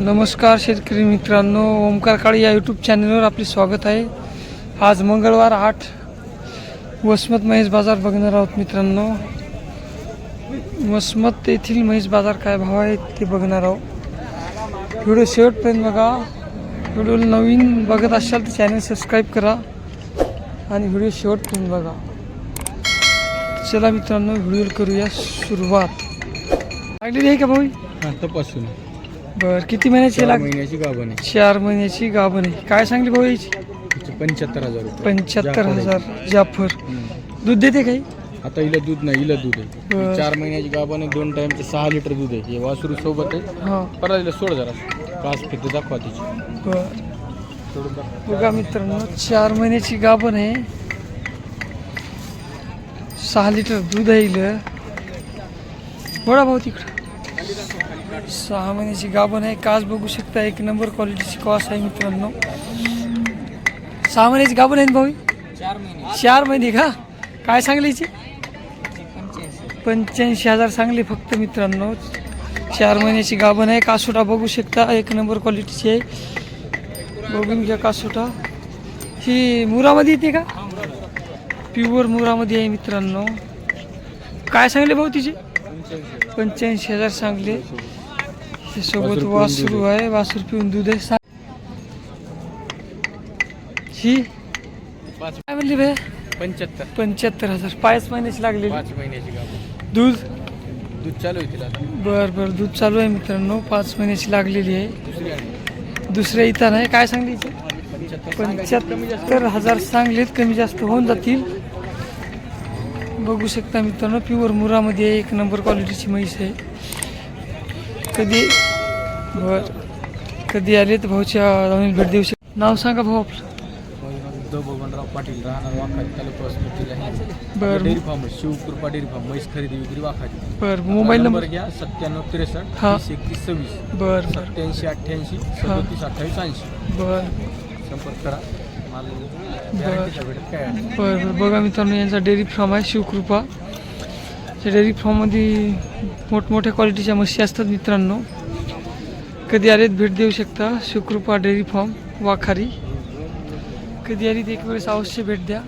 नमस्कार शेतकरी मित्रांनो ओमकार काळे या यूट्यूब चॅनलवर आपले स्वागत आहे. आज मंगळवार आठ वसमत महेश बाजार बघणार आहोत मित्रांनो. वसमत येथील महेश बाजार काय भाव आहे ते बघणार आहोत. व्हिडिओ शेवटपर्यंत बघा. व्हिडिओ नवीन बघत असाल तर चॅनल सबस्क्राईब करा आणि व्हिडिओ शेवटपर्यंत बघा. चला मित्रांनो व्हिडिओ करूया सुरुवात. लागलेली आहे का भाऊ? तपासून. बर किती महिन्याची चार लाग महिन्याची गाभण आहे. चार महिन्याची गाभण आहे. काय सांगली भाऊ याची? तिचे पंच्याहत्तर हजार रुपये. पंच्याहत्तर जाफर आहे. हजार. जाफर. हम्म. दूध देते काही? आता हिला दूध नाही हिला दूध आहे. बरं. चार महिन्याची गाभण आहे दोन टाइमचे सहा लिटर दूध आहे. हे वासरू सोबत आहे. हां. परत हिला सोड जरा. कास फिरते दाखवा तिची. बर. सोडून दाखवा. बघा मित्रांनो चार महिन्याची गाभण आहे. सहा लिटर दूध आहे इलं. बडा भाऊ तिकडं. सहा महिन्याची गाभण आहे. काच बघू शकता एक नंबर क्वालिटीची कॉस आहे मित्रांनो. सहा महिन्याची गाभण आहे भाऊ? चार महिने. का? काय सांगली हिची? पंच्याऐंशी. हजार सांगले फक्त मित्रांनो. चार महिन्याची गाभण आहे. कासोटा बघू शकता एक नंबर क्वालिटीची आहे. बघून घ्या कासोटा. ही मुरामध्ये येते का? प्युअर मुरामध्ये. आहे मित्रांनो. काय सांगले भाऊ तिचे? पंच्याऐंशी हजार सांगले. सोबत वासरू आहे वासरू पिऊन दूध आहे ही काय म्हणली भाई पंच्याहत्तर पंच्याहत्तर हजार पाच महिन्याची लागलेली पाच महिन्याची गाभण दूध दूध चालू आहे तिला आता. बर बर दूध चालू आहे मित्रांनो पाच महिन्याची लागलेली आहे दुसरी दुसऱ्या इथं नाही काय सांगली हिचे? पंच्याहत्तर पंच्याहत्तर हजार सांगलेत कमी जास्त होऊन जातील बघू शकता मित्रांनो प्युअर मुरामध्ये एक नंबर क्वालिटीची म्हैस आहे कधी? बर. कधी आले तर भाऊच्या जाऊन भेट देऊ शक नाव सांगा भाऊ आपलं. उद्धव बबनराव पाटील राहणार वाखारी तालुका बर. Dairy farm Shivkrupa dairy farm म्हैस खरेदी विक्री वाखारी बर मोबाईल नंबर? घ्या सत्त्याण्णव त्रेसष्ट हा. तीस एकतीस सव्वीस. बर बर. सत्याऐंशी अठ्ठ्याऐंशी सदोतीस अठ्ठावीस ऐंशी. बर. संपर्क करा. माल बरं. गॅरंटीचा भेटत काय अडचण बर बर. बघा मित्रांनो यांचा डेअरी फार्म आहे शिवकृपा. त्या डेअरी फार्ममध्ये मोठमोठ्या क्वालिटीच्या म्हशी असतात मित्रांनो. कधी आलेत भेट देऊ शकता. Shukrupa dairy farm Wakhari. कधी आलीत एक वेळेस अवश्य भेट द्या.